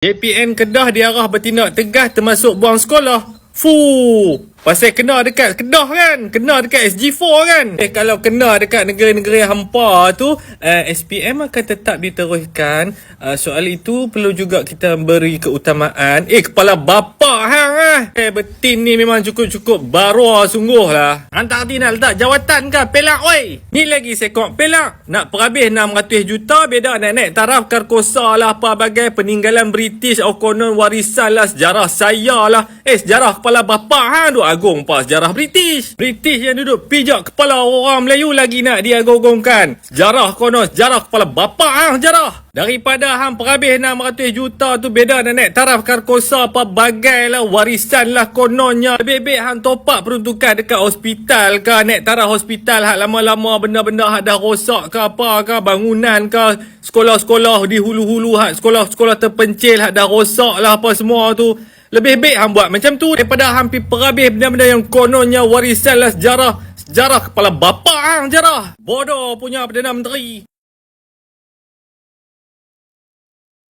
JPN Kedah diarah bertindak tegas termasuk buang sekolah. Fuh. Pasal kena dekat Kedah kan? Kena dekat SG4 kan? Eh kalau kena dekat negara-negara hampa tu, uh, SPM akan tetap diteruskan. Uh, soal itu perlu juga kita beri keutamaan. Eh kepala bapa hang ah. Eh betin ni memang cukup-cukup baru sungguh lah. Hantar hati nak letak jawatan ke pelak oi. Ni lagi sekok pelak. Nak perhabis 600 juta beda nak naik taraf karkosa lah apa bagai peninggalan British konon warisan lah sejarah saya lah. Eh sejarah kepala bapa hang duk agung pak sejarah British. British yang duduk pijak kepala orang Melayu lagi nak diagung-agungkan. Sejarah konon sejarah kepala bapa hang sejarah. Daripada hang perhabis 600 juta tu beda nak naik taraf karkosa apa bagai lah warisan lah kononnya. Lebih-lebih hang top up peruntukan dekat hospital ke naik taraf hospital hak lama-lama benda-benda hak dah rosak ke apa ke bangunan ke sekolah-sekolah di hulu-hulu hak sekolah-sekolah terpencil hak dah rosak lah apa semua tu. Lebih baik hang buat macam tu daripada hampir perhabis benda-benda yang kononnya warisan lah sejarah. Sejarah kepala bapa hang sejarah. Bodoh punya Perdana Menteri.